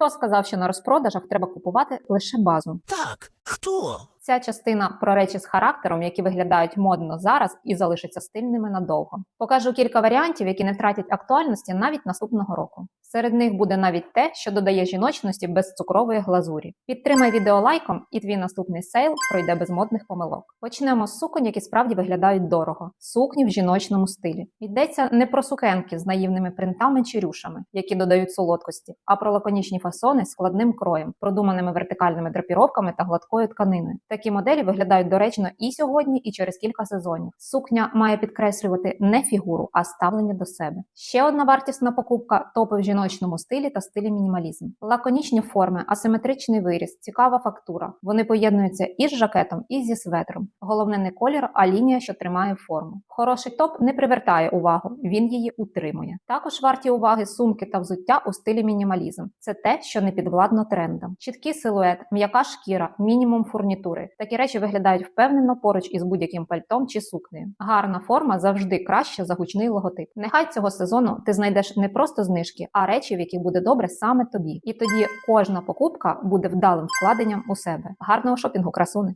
Хто сказав, що на розпродажах треба купувати лише базу? Так, хто? Ця частина про речі з характером, які виглядають модно зараз і залишаться стильними надовго. Покажу кілька варіантів, які не втратять актуальності навіть наступного року. Серед них буде навіть те, що додає жіночності без цукрової глазурі. Підтримай відео лайком, і твій наступний сейл пройде без модних помилок. Почнемо з суконь, які справді виглядають дорого. Сукні в жіночному стилі. Йдеться не про сукенки з наївними принтами чи рюшами, які додають солодкості, а про лаконічні фасони з складним кроєм, продуманими вертикальними драпіровками та гладкою тканиною. Такі моделі виглядають доречно і сьогодні, і через кілька сезонів. Сукня має підкреслювати не фігуру, а ставлення до себе. Ще одна вартісна покупка топи в жіночному стилі та стилі мінімалізм. Лаконічні форми, асиметричний виріс, цікава фактура. Вони поєднуються і з жакетом, і зі светром. Головне не колір, а лінія, що тримає форму. Хороший топ не привертає увагу, він її утримує. Також варті уваги сумки та взуття у стилі мінімалізм. Це те, що не підвладно трендам. Чіткий силует, м'яка шкіра, мінімум фурнітури. Такі речі виглядають впевнено поруч із будь-яким пальтом чи сукнею. Гарна форма завжди краще за гучний логотип. Нехай цього сезону ти знайдеш не просто знижки, а речі, в яких буде добре саме тобі. І тоді кожна покупка буде вдалим вкладенням у себе. Гарного шопінгу, красуни!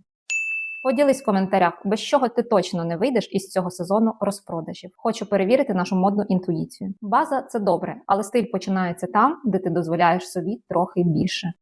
Поділись в коментарях, без чого ти точно не вийдеш із цього сезону розпродажів. Хочу перевірити нашу модну інтуїцію. База це добре, але стиль починається там, де ти дозволяєш собі трохи більше.